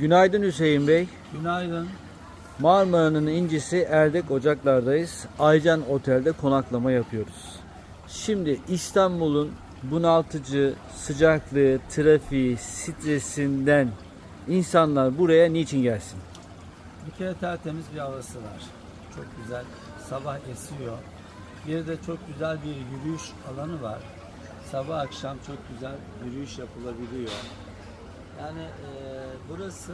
Günaydın Hüseyin Bey. Günaydın. Marmara'nın incisi Erdek Ocaklar'dayız. Aycan Otel'de konaklama yapıyoruz. Şimdi İstanbul'un bunaltıcı sıcaklığı, trafiği, stresinden insanlar buraya niçin gelsin? Bir kere tertemiz bir havası var. Çok güzel. Sabah esiyor. Bir de çok güzel bir yürüyüş alanı var. Sabah akşam çok güzel yürüyüş yapılabiliyor. Yani e, burası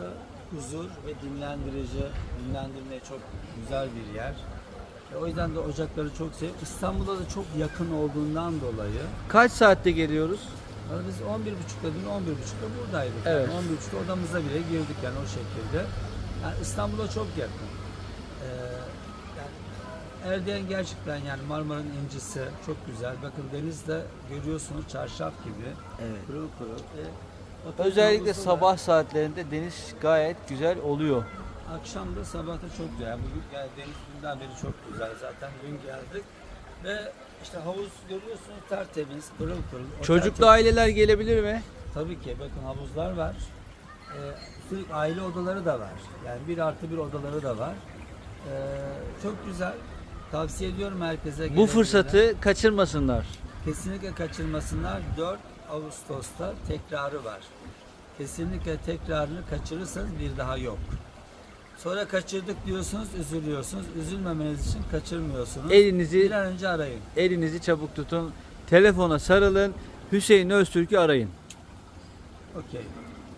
huzur ve dinlendirici, dinlendirmeye çok güzel bir yer. E, o yüzden de ocakları çok seviyorum. İstanbul'a da çok yakın olduğundan dolayı Kaç saatte geliyoruz? Yani biz 11.30'da dün 11.30'da buradaydık. Evet. Yani 11.30'da odamıza bile girdik yani o şekilde. Yani İstanbul'a çok yakın. Yani Erdoğan gerçekten yani Marmara'nın incisi çok güzel. Bakın denizde görüyorsunuz çarşaf gibi. Evet. E, otel Özellikle sabah saatlerinde deniz gayet güzel oluyor. Akşam da sabah da çok güzel. Yani bugün yani deniz dünden beri çok güzel zaten. Dün geldik. Ve işte havuz görüyorsunuz tertemiz, pırıl pırıl. Çocuklu çok- aileler gelebilir mi? Tabii ki bakın havuzlar var. Ee, aile odaları da var. Yani bir artı bir odaları da var. Ee, çok güzel. Tavsiye ediyorum herkese. Bu fırsatı kaçırmasınlar. Kesinlikle kaçırmasınlar. 4 Ağustos'ta tekrarı var. Kesinlikle tekrarını kaçırırsanız bir daha yok. Sonra kaçırdık diyorsunuz, üzülüyorsunuz. Üzülmemeniz için kaçırmıyorsunuz. Elinizi Bir an önce arayın. elinizi çabuk tutun. Telefona sarılın. Hüseyin Öztürk'ü arayın. Okey.